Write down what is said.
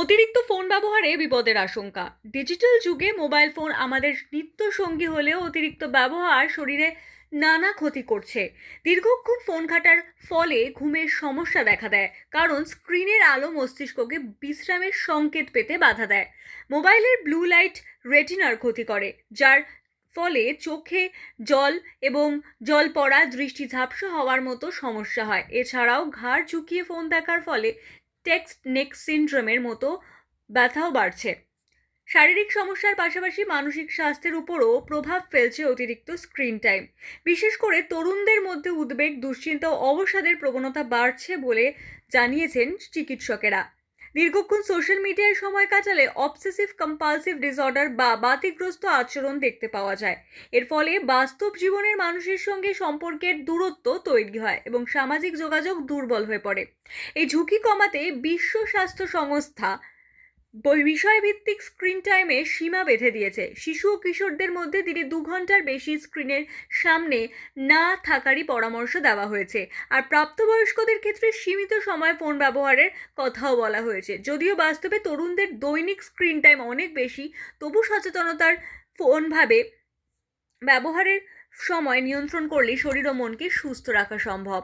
অতিরিক্ত ফোন ব্যবহারে বিপদের আশঙ্কা। ডিজিটাল যুগে মোবাইল ফোন আমাদের নিত্য সঙ্গী হলেও অতিরিক্ত ব্যবহার শরীরে নানা ক্ষতি করছে। দীর্ঘক্ষণ ফোন ঘাটার ফলে ঘুমের সমস্যা দেখা দেয়, কারণ স্ক্রিনের আলো মস্তিষ্ককে বিশ্রামের সংকেত পেতে বাধা দেয়। মোবাইলের ব্লু লাইট রেটিনার ক্ষতি করে, যার ফলে চোখে জল এবং জল পড়া দৃষ্টি ঝাপসা হওয়ার মতো সমস্যা হয়। এছাড়াও ঘাড় ঝুঁকিয়ে ফোন দেখার ফলে টেক্সট নেক সিন্ড্রোমের মতো ব্যথাও বাড়ছে। শারীরিক সমস্যার পাশাপাশি মানসিক স্বাস্থ্যের উপরও প্রভাব ফেলছে অতিরিক্ত স্ক্রিন টাইম। বিশেষ করে তরুণদের মধ্যে উদ্বেগ, দুশ্চিন্তা ও অবসাদের প্রবণতা বাড়ছে বলে জানিয়েছেন চিকিৎসকেরা। দীর্ঘক্ষণ সোশ্যাল মিডিয়ায় সময় কাটালে অবসেসিভ কম্পালসিভ ডিসঅর্ডার বা বাতিগ্রস্ত আচরণ দেখতে পাওয়া যায়। এর ফলে বাস্তব জীবনের মানুষের সঙ্গে সম্পর্কের দূরত্ব তৈরি হয় এবং সামাজিক যোগাযোগ দুর্বল হয়ে পড়ে। এই ঝুঁকি কমাতে বিশ্ব স্বাস্থ্য সংস্থা বিষয়ভিত্তিক স্ক্রিন টাইমে সীমা বেঁধে দিয়েছে। শিশু ও কিশোরদের মধ্যে দিনে দু ঘণ্টার বেশি স্ক্রিনের সামনে না থাকারই পরামর্শ দেওয়া হয়েছে। আর প্রাপ্তবয়স্কদের ক্ষেত্রে সীমিত সময় ফোন ব্যবহারের কথাও বলা হয়েছে। যদিও বাস্তবে তরুণদের দৈনিক স্ক্রিন টাইম অনেক বেশি, তবু সচেতনতার ফোনভাবে ব্যবহারের সময় নিয়ন্ত্রণ করলে শরীর ও মনকে সুস্থ রাখা সম্ভব।